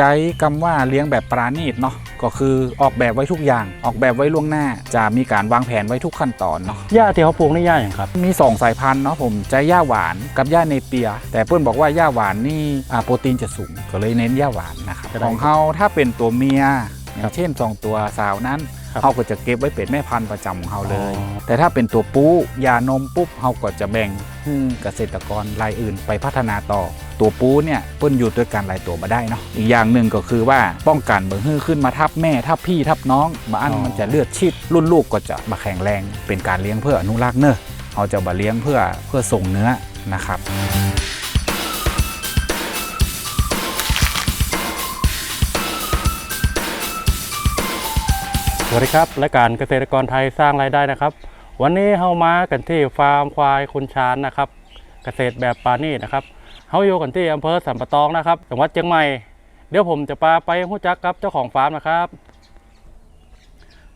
ใจคำว่าเลี้ยงแบบปราณีตเนาะก็คือออกแบบไว้ทุกอย่าง ออกแบบไว้ล่วงหน้า จะมีการวางแผนไว้ทุกขั้นตอนเนาะหญ้าที่เขาปลูกนี่หญ้าอย่างครับ มี 2 สายพันธุ์เนาะผมใจหญ้าหวานกับหญ้าเนเปีย แต่เพื่อนบอกว่าหญ้าหวานนี่อ่าโปรตีนจะสูงก็เลยเน้นหญ้าหวานนะครับจะได้ของเขาถ้าเป็นตัวเมียอย่างเช่นสองตัวสาวนั้นครับเขาก็จะเก็บไว้เป็นแม่พันธุ์ประจำของเขาเลย อ๋อ แต่ถ้าเป็นตัวปูยานมปุ๊บเขาก็จะแบ่ง ให้เกษตรกรรายอื่นไปพัฒนาต่อ ตัวปูเนี่ยเปิ้นอยู่ด้วยกันหลายตัวมาได้เนาะอีกอย่างหนึ่งก็คือว่าป้องกันเบอร์ฮื้อขึ้นมาทับแม่ทับพี่ทับน้องมาอันมันจะเลือดชิดรุ่นลูกก็จะมาแข็งแรง เป็นการเลี้ยงเพื่ออนุรักษ์เนอะเขาจะมาเลี้ยงเพื่อเพื่อส่งเนื้อนะครับสวัสดีครับรายการเกษตรกรไทยสร้างรายได้นะครับ วันนี้เฮามากันที่ฟาร์มควายคุณชานนะครับ เกษตรแบบปานีตนะครับเฮาอยู่กันที่อำเภอสันปะตองนะครับจังหวัดเชียงใหม่ เดี๋ยวผมจะพาไปหู้จักกับเจ้าของฟาร์มนะครับ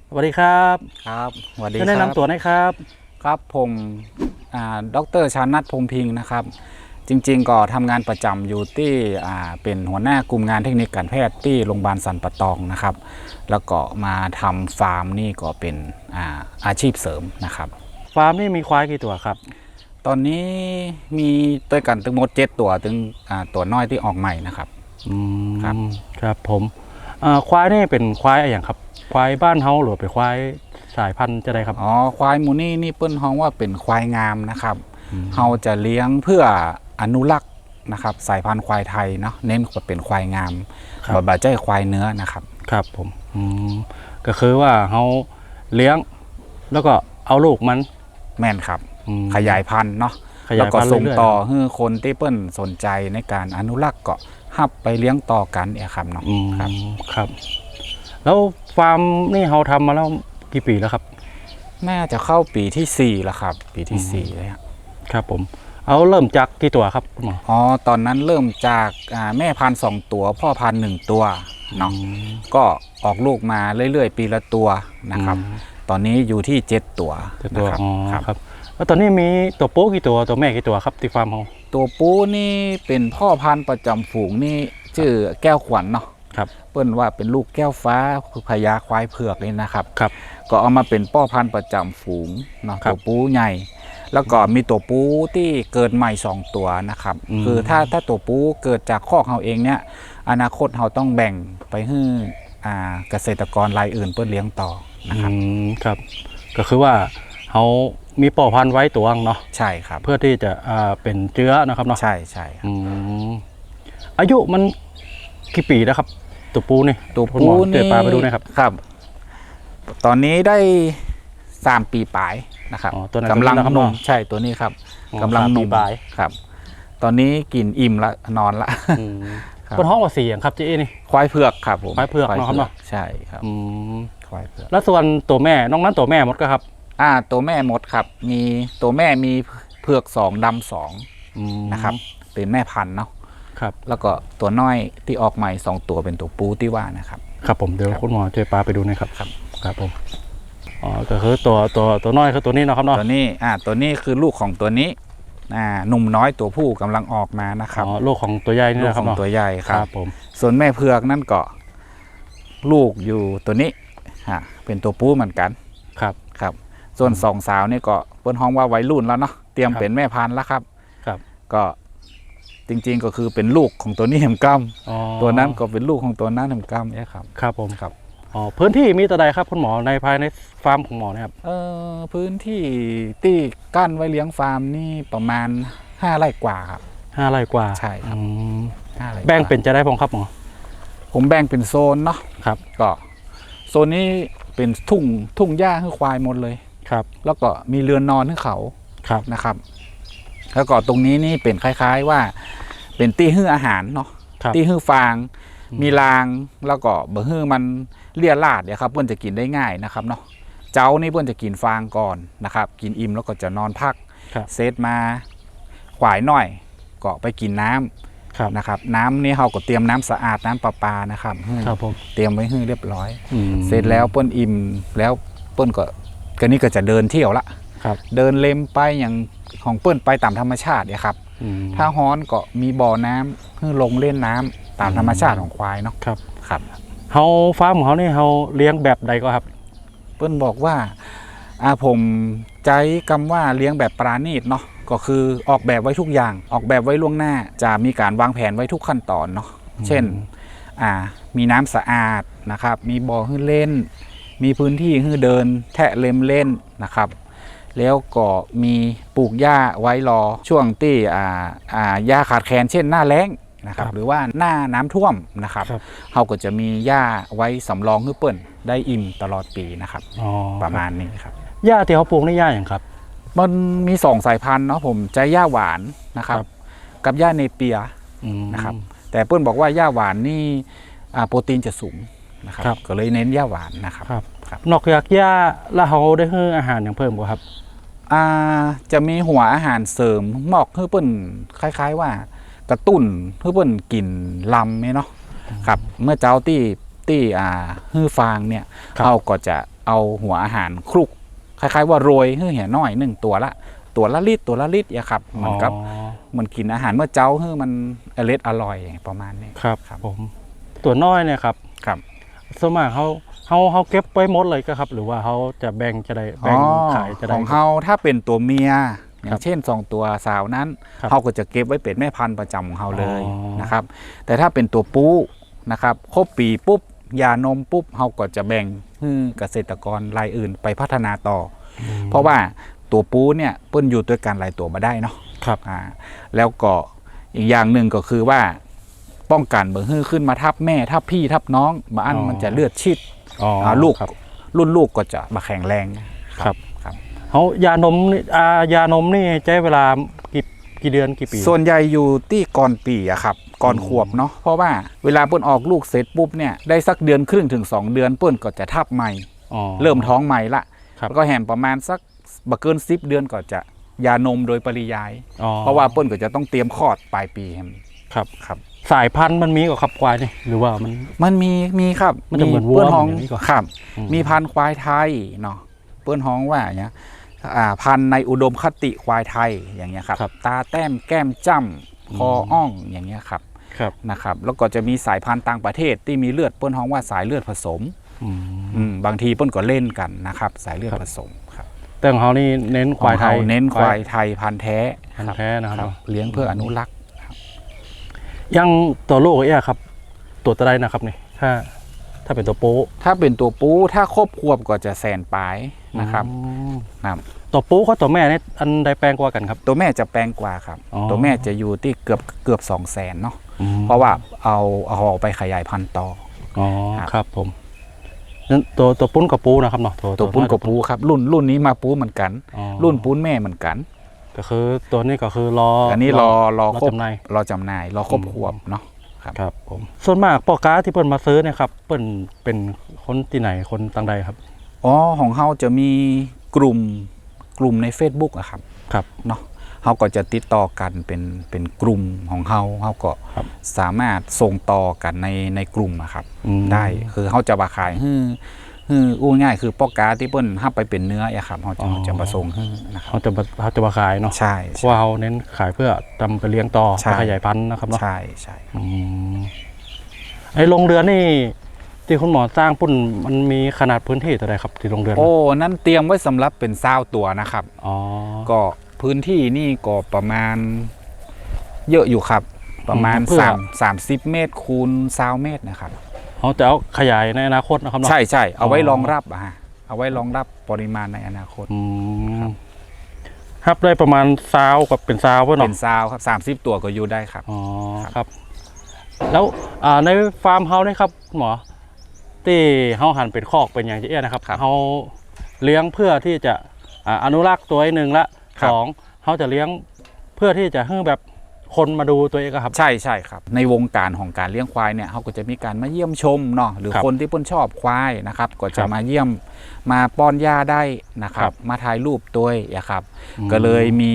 สวัสดีครับครับสวัสดีจะคแนะรับนำตัวหน่อยครับ ครับผมอ่าดรชานัทพงษ์พิงค์นะครับ จริง ๆ ก็ทำงานประจำอยู่ที่อ่าเป็นหัวหน้ากลุ่มงานเทคนิคการแพทย์ที่โรงพยาบาลสันปะตองนะครับ แล้วก็มาทำฟาร์มนี่ก็เป็นอาอาชีพเสริมนะครับ ฟาร์มนี่มีควายกี่ตัวครับ ตอนนี้มีตัวกันทั้งหมดเจ็ดตัวถึงอ่าตัวน้อยที่ออกใหม่นะครับ อืมครับ ครับผมอ่าควายนี่เป็นควายอะไรอย่างครับ ควายบ้านเฮาหรือเป็นควายสายพันธุ์จะได้ครับ อ๋อควายหมูนี่นี่เปิ้นฮ้องว่าเป็นควายงามนะครับ อืม เราจะเลี้ยงเพื่อ อนุรักษ์นะครับสายพันธุ์ควายไทยเนาะเน้นเป็นควายงามครับ บาใจควายเนื้อนะครับ ครับผมอืมก็คือว่าเขาเลี้ยง แล้วก็เอาลูกมันแม่นครับ อืม ขยายพันธุ์เนาะขยายแล้วก็พันธุ์ส่งเรื่อยๆต่อให้คนที่เปิ้นสนใจในการอนุรักษ์ก็หับไปเลี้ยงต่อกันเนี่ยครับเนาะอืมครับครับ แล้วฟาร์มนี่เขาทำมาแล้วกี่ปีแล้วครับ น่าจะเข้าปีที่สี่แล้วครับ ปีที่สี่เลยครับครับผม เอาเริ่มจากกี่ตัวครับคุณหมออ๋อตอนนั้นเริ่มจากอ่าแม่พันธุ์สองตัวพ่อพันธุ์หนึ่งตัวเนาะอืมก็ออกลูกมาเรื่อยๆ ปีละตัวนะครับอืมตอนนี้อยู่ที่เจ็ดตัวเจ็ดตัวนะครับอ๋อครับครับแล้วตอนนี้มีตัวโป๊กี่ตัวตัวแม่กี่ตัวครับที่ฟาร์มเขาตัวปูนี่เป็นพ่อพันธุ์ประจำฝูงนี่ชื่อแก้วขวัญเนาะครับเปิ้นว่าเป็นลูกแก้วฟ้าพญาควายเผือกนี่นะครับครับ ก็เอามาเป็นพ่อพันธุ์ประจำฝูงเนาะครับตัวปูใหญ่ แล้วก็มีตัวปูที่เกิดใหม่สองตัวนะครับอืมคือถ้าถ้าตัวปูเกิดจากคอกเราเองเนี่ย อนาคตเราต้องแบ่งไปให้อ่าเกษตรกรรายอื่นเพื่อเลี้ยงต่อนะครับอืมครับ ก็คือว่าเขามีป่อพันธุ์ไว้ตัวงเนาะใช่ครับ เพื่อที่จะอ่าเป็นเชื้อนะครับเนาะใช่ใช่ครับอืมอายุมันกี่ปีแล้วครับตัวปูนี่ตัวคุณปูหมอนี่เจอปลาไปดูหนะครับครับ ตอนนี้ได้ สามปีปลายนะครับอ๋อตัวนั้นกำลังตัวนี้นะครับนมเนาะใช่ตัวนี้ครับอ๋อกำลังสามนปีมปลาย ครับ ตอนนี้กินอิ่มละนอนละ อืมครับบนห้องว่าสี่อย่างครับเจ๊นี่ ควายเผือกครับผมควายเผือกเนอะครับเนอะใช่ครับอืมควายเผือกแล้วส่วนตัวแม่น้องนั้นตัวแม่หมดก็ครับอ่า ตัวแม่มดครับ มีตัวแม่มีเผือกสองดำสองอืมนะครับ เป็นแม่พันธุ์เนาะครับ แล้วก็ตัวน้อยที่ออกใหม่สองตัวเป็นตัวปูที่ว่านะครับ ครับผมเดี๋ยวครับคุณหมอช่วยปลาไปดูหนะครับครับ ครับผม อ๋อก็คือตัวตัวตัวน้อยคือตัวนี้เนาะครับเนาะตัวนี้อ่าตัวนี้คือลูกของตัวนี้อ่าหนุ่มน้อยตัวผู้กำลังออกมานะครับอ๋อลูกของตัวใหญ่นี่ลูกนะคขรัอบงเนาะตัวใหญ่ครับผมส่วนแม่เผือกนั่นก็ลูกอยู่ตัวนี้ฮะเป็นตัวปูเหมือนกันครับ ครับ ส่วนสองสาวนี่ก็เปิ้นห้องว่าวัยรุ่นแล้วเนาะเตรียมครับเป็นแม่พันธุ์แล้วครับครับ ก็จริงๆก็คือเป็นลูกของตัวนี้เหมนกัมอ๋อตัวนั้นก็เป็นลูกของตัวนั้นเหมนกัมเนี่ยครับ ครับผมครับ อ๋อพื้นที่มีตัวใดครับคุณหมอในภายในฟาร์มของหมอเนะครับเอ่อพื้นที่ที่กั้นไว้เลี้ยงฟาร์มนี่ประมาณห้าไร่กว่าครับ ห้าไร่กว่าใช่ครับ อืมห้าไร่กว่าแบ่งเป็นจะได้พงครับหมอ ผมแบ่งเป็นโซนเนาะครับ ก็ โซนนี้เป็นทุ่งทุ่งหญ้าให้ควายหมดเลย ครับแล้วก็มีเรือนนอนให้เขาครับนะครับ แล้วก็ตรงนี้นี่เป็นคล้ายๆว่า เป็นตี้ฮื้ออาหารเนาะ ครับตี้ฮื้อฟางอืมมีรางแล้วก็เบอร์ฮื้อมัน เลี่ยราดเนี่ยครับเพื่อนจะกินได้ง่ายนะครับเนาะเจ้านี่เพื่อนจะกินฟางก่อนนะครับ กินอิ่มแล้วก็จะนอนพักครับเซตมาขวายหน่อยก็ไปกินน้ำครับนะครับ น้ำนี่เขาก็เตรียมน้ำสะอาดน้ำประปานะครับให้ครับผมเตรียมไว้ให้เรียบร้อย อืมเสร็จแล้วเปิ้นอิ่มแล้วเปิ้นก็ก็นี่ก็จะเดินเที่ยวละ ครับเดินเล็มไปอย่างของเปิ้นไปตามธรรมชาติเนี่ยครับ อืมถ้าฮ้อนก็มีบ่อน้ำให้ลงเล่นน้ำตามธรรมชาติของควายเนาะครับ ครับ เฮาฟาร์มของเขานี่เฮาเลี้ยงแบบใดก็ครับ เปิ้นบอกว่าอาผมใจคำว่าเลี้ยงแบบปราณีตเนาะก็คือออกแบบไว้ทุกอย่าง ออกแบบไว้ล่วงหน้า จะมีการวางแผนไว้ทุกขั้นตอนเนาะเช่นอ่ามีน้ำสะอาดนะครับ มีบ่อให้เล่น มีพื้นที่ให้เดิน แทะเล็มเล่นนะครับ แล้วก็มีปลูกหญ้าไว้รอช่วงที่อ่าอ่าหญ้าขาดแคลนเช่นหน้าแล้ง นะครับครับหรือว่าหน้าน้ำท่วมนะครับครับเขาก็จะมีหญ้าไว้สำรองให้เปิ้นได้อิ่มตลอดปีนะครับอ๋อประมาณนี้ครับหญ้าที่เขาปลูกนี่หญ้าอย่างครับ มันมีสองสายพันธุ์เนาะผมใจหญ้าหวานนะครับครับกับหญ้าเนเปียอืมนะครับแต่เปิ้ลบอกว่าหญ้าหวานนี่อ่าโปรตีนจะสูงนะครับครับก็เลยเน้นหญ้าหวานนะครับครับครับนอกจากหญ้าแล้วเขาได้ให้อาหารอย่างเพิ่มบ่ครับอ่าจะมีหัวอาหารเสริมหมอกให้เปิ้ลคล้าย ๆ ว่า กระตุ้นให้เปิ้ลกินลำไหมเนาะครับเมื่อเจ้าตี้ตี้อ่าฮื้อฟางเนี่ยครับเขาก็จะเอาหัวอาหารคลุกคล้ายๆ ว่าโรยให้เหี่ยน้อยหนึ่งตัวละ ตัวละลิตรตัวละลิตรอย่าครับเหมือนกับอ๋อเหมันกินอาหารเมื่อเจ้าให้มันอร่อยอร่อยประมาณนี้ครับครับผมตัวน้อยเนี่ยครับครับส่วนมากเขาเขาเขาเก็บไว้หมดเลยก็ครับ หรือว่าเขาจะแบ่งจะได้แบ่งขายจะขได้องเขาถ้าเป็นตัวเมีย อครัย่าบงเช่นสองตัวสาวนั้นครับเขาก็จะเก็บไว้เป็นแม่พันธุ์ประจำของเขาเลยอ๋อนะครับ แต่ถ้าเป็นตัวปูนะครับครบปีปุ๊บยานมปุ๊บเขาก็จะแบ่งให้เกษตรกรรายอื่นไปพัฒนาต่ออเพราะว่าตัวปูเนี่ยเปิ้นอยู่ด้วยกันหลายตัวมาได้เนาะครับอ่าแล้วก็อีกอย่างหนึ่งก็คือว่าป้องกันเบอร์ฮื้อขึ้นมาทับแม่ทับพี่ทับน้องบาอันอ๋อมันจะเลือดชิดอ๋ออ่าลูกครับรุ่นลูกก็จะมาแข็งแรงครับครับ เขายานมนี่อ่ายานมนี่ใช้เวลากี่กี่เดือนกี่ปี ส่วนใหญ่อยู่ที่ก่อนปีอะครับ ก่อนอืมขวบเนาะเพราะว่าเวลาเปิ้นออกลูกเสร็จปุ๊บเนี่ยได้สักเดือนครึ่งถึง 2 เดือนเปิ้นก็จะทับใหม่ อ๋อ เริ่มท้องใหม่ละครับ แล้วก็แหมประมาณสักบักเกินสิบเดือนก็จะยานมโดยปริยาย อ๋อเพราะว่าเปิ้นก็จะต้องเตรียมคลอดปลายปีแฮมครับครับ สายพันธุ์มันมีกับขับควายนี่หรือว่ามัน มันมีมีครับมันจะเหมือนวัวเปิ้นห้องเหมือนอย่างนี้ก่อนครับ อืม มีพันธุ์ควายไทยเนาะเปิ้นฮ้องว่าอย่างเงี้ยอ่า พันธุ์ในอุดมคติควายไทยอย่างเงี้ยครับครับ ตาแต้มแก้มจ้ำคออ่องอย่างเงี้ยครับครับนะครับแล้วก็จะมีสายพันธุ์ต่างประเทศที่มีเลือดเปิ้นฮ้องว่าสายเลือดผสมอืมอืมบางทีเปิ้นก็เล่นกันนะครับ สายเลือดครับผสมครับแต่ของเขานี่เน้นควายไทยของเราเน้นควายไทยพันธุ์แท้พันธุ์แท้นะครับครับเลี้ยงเพื่ออนุรักษ์อยังตัวลูกเอ้ยครับ ตัวตะไดนะครับนี่ถ้าถ้าเป็นตัวโป๊ะถ้าเป็นตัวปูถ้าครบควบก็จะแสนปลายนะครับอืม ครับตัวโป๊ะกับตัวแม่นี่อันใดแปลงกว่ากันครับ ตัวแม่จะแปลงกว่าครับ อ๋อตัวแม่จะอยู่ที่เกือบเกือบสองแสนเนาะอืม เพราะว่าเอาเอาออกไปขยายพันธุ์ต่อ อ๋อครับ ครับผมนั้นตัวตัวปุ้นกับปูนะครับเนาะตัวปุ้นกับปูครับ รุ่นรุ่นนี้มาปูเหมือนกัน อ๋อรุ่นปูนแม่เหมือนกัน ก็คือตัวนี้ก็คือรออัอันนี้รอรอรอครบจำหน่าย รอจำหน่ายรอครบอืม ขวบเนาะครับผมส่วนมากพ่อค้าที่เปิ้นมาซื้อเนี่ยครับเปิ้นเป็นคนที่ไหนคนต่างใดครับ อ๋อของเฮาจะมี กลุ่มกลุ่มใน Facebook อะครับครับเนาะเฮาก็จะติดต่อกันเป็นเป็นกลุ่มของเฮาเฮาก็ครับสามารถส่งต่อกันในในกลุ่มอะครับอืมได้คือเขาจะมาขายฮื้อฮื้ออู้ง่ายคือปอกกาที่เปิ้นห้าไปเป็นเนื้ออะครับเขาจะอ๋อเขาจะมาส่งฮื้อนะครับเขาจะมาเขาจะมาขายเนาะใช่เพราะว่าเขาเน้นขายเพื่อทำไปเลี้ยงต่อใช่ไปขยายพันธุ์นะครับเนาะใช่ใช่อืมไอ้โรงเรือนนี่ ที่คุณหมอสร้างปุ่นมันมีขนาดพื้นที่เท่าไรครับที่โรงเรือนโอ้นั่นเตรียมไว้สำหรับเป็นซาวตัวนะครับอ๋อก็พื้นที่นี่ก็ประมาณ เยอะอยู่ครับ ประมาณเพื่อสามสามสิบเมตรคูณซาวเมตรนะครับเขาจะเอาขยายในอนาคตนะครับเนาะใช่ใช่เอาไว้อ๋อรองรับอะฮะเอาไว้รองรับปริมาณในอนาคตอืมครับได้ประมาณซาวกับเป็นซาวเพื่อเป็เนาะนซาวครับสามสิบตัวก็อยู่ได้ครับอ๋อครับครับแล้วอ่าในฟาร์มเฮานี่ครับคุณหมอ ที่เฮาหันเป็นคอกเป็นอย่างที่เอี้ยนะครับเฮาเลี้ยงเพื่อที่จะอ่าอนุรักษ์ตัวหนึ่งละสองเฮาจะเลี้ยงเพื่อที่จะให้แบบคนมาดูตัวเองอะครับ ใช่ใช่ครับ ในวงการของการเลี้ยงควายเนี่ยเขาก็จะมีการมาเยี่ยมชมเนาะหรือครับคนที่เพิ่นชอบควายนะครับ ก็คจะรับมาเยี่ยมมาป้อนหญ้าได้นะครัครับบมาถ่ายรูปตัวยอะครับอืมก็เลยมี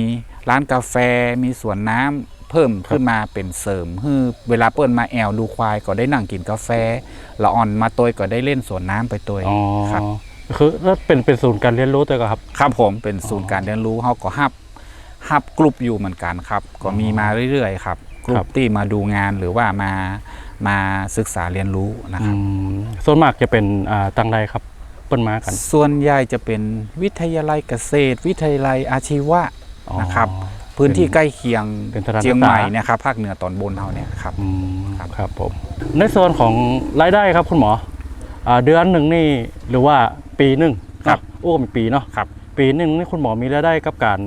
ร้านกาแฟมีสวนน้ำเพิ่มขึ้นมาเป็นเสริมคือเวลาเปิ้นมาแอวดูควายก็ได้นั่งกินกาแฟ ละอ่อนมาตัวยก็ได้เล่นสวนน้ำไปตัวยอ๋อครับคือแล้วเป็นเป็นศูนย์การเรียนรู้ตัวก็ครับ ครับผมเป็นศูนย์การเรียนรู้เขาก็ฮับฮับกลุ่มอยู่เหมือนกันครับ ก็มีมาเรื่อยๆครับกลุ่ครัมบที่มาดูงานหรือว่ามามาศึกษาเรียนรู้นะครับอืมส่วนมากจะเป็นอ่าตังใดครับเปิ้นมากัน ส่วนใหญ่จะเป็นวิทยาลัยเกษตร วิทยาลัยอาชีวะอ๋อนะครับ พื้นที่ใกล้เคียงเป็นสถานศึกษา เชียงใหม่เนะครับภาคเหนือตอนบนเขาเนี่ยครับ อืมครับ ครับผมในส่วนของรายได้ครับคุณหมออ่าเดือนหนึ่งนี่หรือว่าปีหนึ่งครับ เนอะโอ้มีปีเนาะครับ ปีหนึ่งนี่คุณหมอมีรายได้กับการ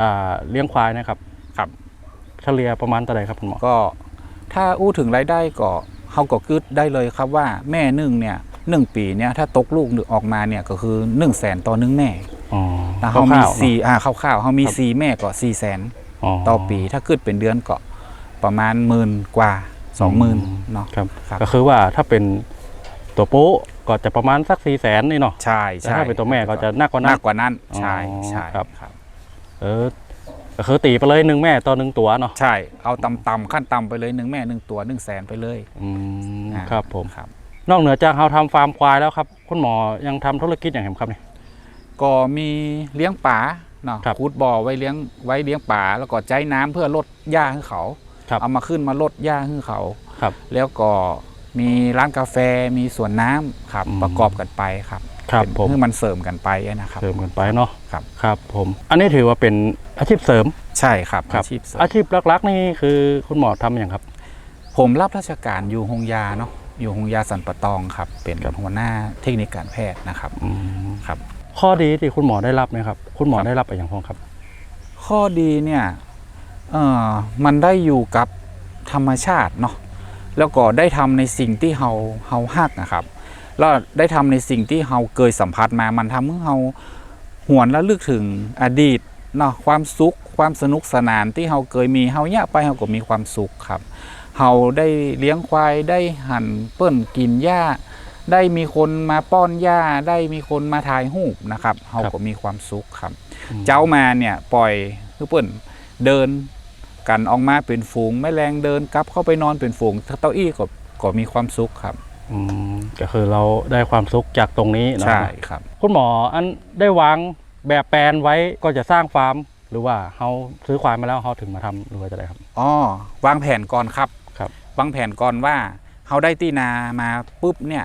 อ่าเลี้ยงควายนะครับครับ เฉลี่ยประมาณเท่าไหร่ครับคุณหมอก็ถ้าอู้ถึงรายได้ก็เขาก็กึดได้เลยครับว่าแม่หนึ่งเนี่ย หนึ่งปีเนี่ยถ้าตกลูกออกมาเนี่ยก็คือ1นึ่งแสนต่อหนึ่งแม่อ๋อถ้าเขามีคร่วๆเนอะสี่อ่าคร่าวๆเขามีสี่แม่ก็สี่แสนต่อปีถ้าขึ้นเป็นเดือนก็ประมาณหมื่นกว่าสองหมื่นเนาะครับครับก็คือว่าถ้าเป็นตัวโป๊ะก็จะประมาณสักสี่แสนนี่เนาะใช่แต่ใช่ถ้าเป็นตัวแม่ก็จะหนักกว่านั้มานกกว่านั้นใช่อ๋อใช่ครับครับเออก็คือตีไปเลยหนึ่งแม่ต่อหนึ่งตัวเนาะใช่เอาต่ำๆขั้นต่ำไปเลยหนึ่งแม่หนึ่งตัวหนึ่งแสนไปเลยอืมอ่าครับผมครับ นอกเหนือจากเราทำฟาร์มควายแล้วครับ คุณหมอยังทำธุรกิจอย่างไรครับเนี่ย ก็มีเลี้ยงป่าเนาะครับขุดบ่อไว้เลี้ยงไว้เลี้ยงป่าแล้วก็ใจน้ำเพื่อลดหญ้าให้เขา ครับเอามาขึ้นมาลดหญ้าให้เขา ครับแล้วก็มีร้านกาแฟมีสวนน้ำครับอืม ประกอบกันไปครับครับเป็นผมให้มันเสริมกันไปนะครับ เสริมกันไปเนาะครับ ครับผม อันนี้ถือว่าเป็นอาชีพเสริมใช่ครับครับอาชีพเสริมอาชีพหลักๆนี่คือคุณหมอทำอย่างครับ ผมรับราชการอยู่หงยาเนาะ อยู่หงยาสันปะตองครับ เป็นหัวหน้าเทคนิคการแพทย์นะครับอืมครับ ข้อดีที่คุณหมอได้รับเนะครับ คุณหมอได้รับอะไรอย่างพ้องครับ ข้อดีเนี่ยเออมันได้อยู่กับธรรมชาติเนาะแล้วก็ได้ทำในสิ่งที่เฮาเฮาฮักนะครับแล้วได้ทำในสิ่งที่เฮาเคยสัมผัสมา มันทำให้เฮาหวนและลึกถึงอดีตเนาะความสุขความสนุกสนานที่เฮาเคยมีเฮาเนี่ยไปเฮาก็มีความสุขครับ เฮาได้เลี้ยงควายได้หั่นเปิ้นกินหญ้า ได้มีคนมาป้อนหญ้า ได้มีคนมาถ่ายรูปนะครับเฮาครับก็มีความสุขครับอืมเจ้ามาเนี่ยปล่อยคือเปิ้นเดินกันออกมาเป็นฝูงแม่แรงเดินกลับเข้าไปนอนเป็นฝูงเต้าอี้ก็ก็มีความสุขครับอืมก็คือเราได้ความสุขจากตรงนี้เนาะใช่ครับ คุณหมออันได้วางแบบแปลนไว้ก็จะสร้างฟาร์มหรือว่าเขาซื้อควายมาแล้วเขาถึงมาทำหรือว่าจะได้ครับอ๋อวางแผนก่อนครับครับ วางแผนก่อนว่าเขาได้ที่นามาปุ๊บเนี่ย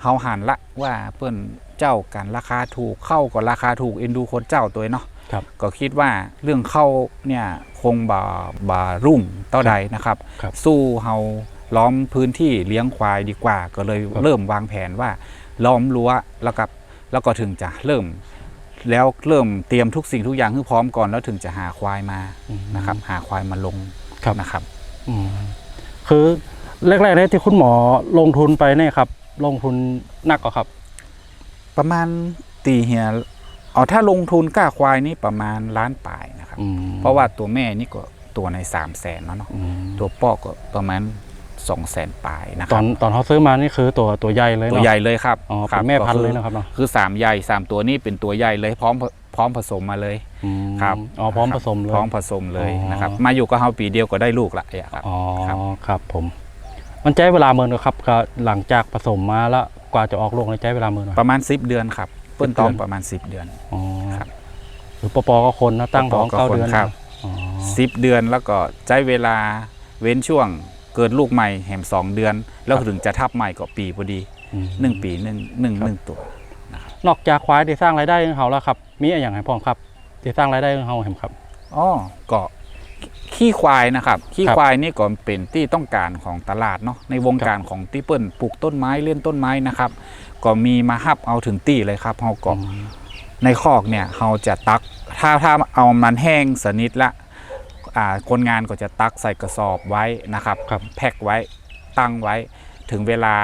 เขาหันละว่าเปิ้นเจ้ากันราคาถูกเข้าก็ราคาถูกเอ็นดูคนเจ้าตัวเนาะครับก็คิดว่าเรื่องเข้าเนี่ยคงบ่าบ่ารุ่งเท่าใดนะครับครับสู้เฮาล้อมพื้นที่เลี้ยงควายดีกว่า ก็เลยครับเริ่มวางแผนว่าล้อมรั้วแล้วกับแล้วก็ถึงจะเริ่ม แล้วเริ่มเตรียมทุกสิ่งทุกอย่างให้พร้อมก่อนแล้วถึงจะหาควายมาอืมนะครับ หาควายมาลงครับนะครับ อืม คือแรกๆเนี่ยที่คุณหมอลงทุนไปเนี่ยครับ ลงทุนหนักกว่าครับ ประมาณตีเฮียเอาถ้าลงทุนกล้าควายนี่ประมาณล้านปลายนะครับ อืม เพราะว่าตัวแม่นี่ก็ตัวใน3 0 0แสนแล้วเนาะอืมตัวป้อก็ประมาณ2 0 0แสนปลายนะคตอรับนตอนเขาซื้อมานี่คือตัวตัวใหญ่เลยตัวเนาะ ใหญ่เลยครับอ๋อครัเป็นแม่พันธุ์ก็เลคืยนะครับเนาะคือสามใหญ่สามตัวนี้เป็นตัวใหญ่เลยพร้อมพร้อมผสมมาเลย อืมครับอ๋อพร้อมคผบสมเลย พร้อมผสมเลยอ๋อ นะครับ มาอยู่กับเฮาปีเดียวก็ได้ลูกละอย่าครับ อ๋อครับ ครับผม มันใช้เวลาเมินกว่าครับก็หลังจากผสมมาแล้วกว่าจะออกลูกในใช้เวลาเมินกว่าประมาณ 10 เดือนครับ เปิ้น10ต้องเดือน ประมาณ 10 เดือน อ๋อครับ หรือปปก็คนนะตั้งท้องปปก็เก้าคนเดือนครับอ๋อ10 เดือนแล้วก็ใช้เวลาเว้นช่วงเกิดลูกใหม่แหมสองเดือน แล้วถึงจะทับใหม่ก็ปีพอดีอืมหนึ่งปีหนึ่งหนึ่งครับหนึ่งตัว นอกจากควายที่สร้างรายได้ให้เขาแล้วครับ มีอะไรอย่างไรพ่องครับ ที่สร้างรายได้ให้เขาเห็นครับ อ๋อก็ขี้ควายนะครับ ขี้ครับควายนี่ก็เป็นที่ต้องการของตลาดเนาะในวงการของที่เปิ้ลปลูกต้นไม้เล่นต้นไม้นะครับ ก็มีมาฮับเอาถึงตี้เลยครับเฮาก็อืมในคอกเนี่ยเราจะตักถ้าถ้าเอามันแห้งสนิทละอ่าคนงานก็จะตักใส่กระสอบไว้นะครับครับแพ็คไว้ตั้งไว้ถึงเวลา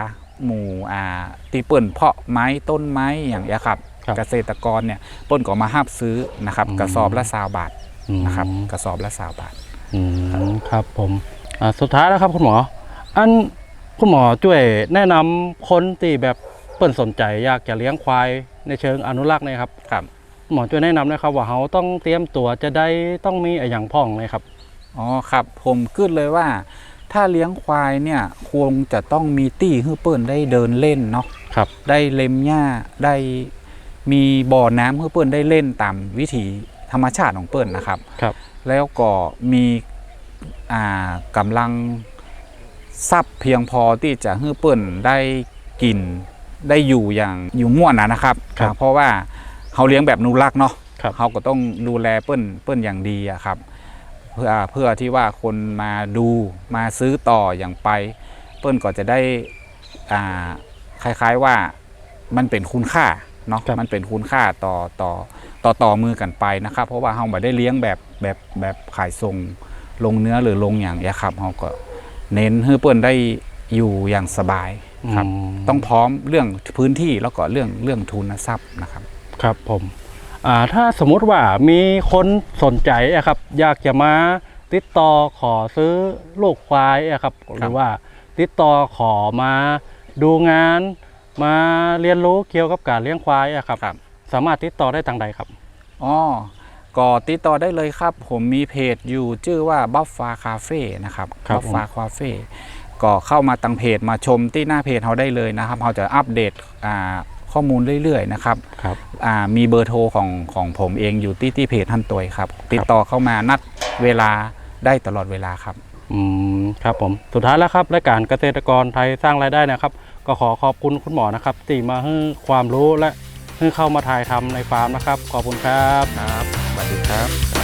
หมู่อ่าตีเปิ่นเพาะไม้ต้นไม้อย่างเงี้ยครับครับ เกษตรกรเนี่ยเปิ้นก็มาห้าบซื้อนะครับอืมกระสอบละสาบาทอืมนะครับ กระสอบละสาบาทอืมครับผมอ่าสุดท้ายแล้วครับคุณหมอ อันคุณหมอช่วยแนะนำคนที่แบบเปิ่นสนใจอยากจะเลี้ยงควายในเชิงอนุรักษ์เนะครับครับหมอช่วยแนะนำนะครับว่าเขาต้องเตรียมตัวจะได้ต้องมีอะไรอย่างพ่องเลยครับอ๋อครับ ผมขึ้นเลยว่า ถ้าเลี้ยงควายเนี่ยคงจะต้องมีตี้ให้เปิ้นได้เดินเล่นเนาะครับ ได้เล็มหญ้าได้ มีบ่อน้ำให้เปิ้ลได้เล่นตามวิถีธรรมชาติของเปิ้ลนะครับ ครับ แล้วก็มีอ่ากำลังทรัพย์เพียงพอที่จะให้เปิ้นได้กินได้อยู่อย่างอยู่ม่วนนะนะครับ ครับอ่าเพราะว่าเขาเลี้ยงแบบอนุรักษ์เนาะครับเขาก็ต้องดูแลเปิ้นเปิ้นอย่างดีอะครับ เพื่อเพื่อที่ว่าคนมาดูมาซื้อต่ออย่างไป เปิ้นก็จะได้อ่าคล้ายๆว่ามันเป็นคุณค่า เนาะครับมันเป็นคุณค่าต่อต่อต่อต่อมือกันไปนะครับ เพราะว่าเราไม่ได้เลี้ยงแบบแบบแบบขายส่งลงเนื้อหรือลงอย่างเงี้ยครับเราก็เน้นให้เปิ้นได้อยู่อย่างสบายครับมต้องพร้อมเรื่องพื้นที่แล้วก็เรื่องเรื่องทุนทรัพย์นะครับ ครับผมอ่าถ้าสมมุติว่ามีคนสนใจอะครับ อยากจะมาติดต่อขอซื้อลูกควายอะครับ หรือว่าติดต่อขอมาดูงาน มาเรียนรู้เกี่ยวกับการเลี้ยงควายอะครับ ครับ สามารถติดต่อได้ทางใดครับ อ๋อก็ติดต่อได้เลยครับ ผมมีเพจอยู่ชื่อว่าบัฟฟาคาเฟ่นะครับครับบัฟฟาคาเฟ่ก็เข้ามาตังเพจมาชมที่หน้าเพจเขาได้เลยนะครับเขาจะอัปเดตอ่าข้อมูลเรื่อยๆนะครับครับ อ่ามีเบอร์โทรของของผมเองอยู่ที่ที่เพจท่านตัวยครับ ติดต่อเข้ามานัดเวลาได้ตลอดเวลาครับ อืมครับผมสุดท้ายแล้วครับรายการเกษตรกรไทยสร้างรายได้นะครับ ก็ขอขอบคุณคุณหมอนะครับที่มาให้ความรู้และให้เข้ามาถ่ายทำในฟาร์มนะครับ ขอบคุณครับครับสวัสดีครับ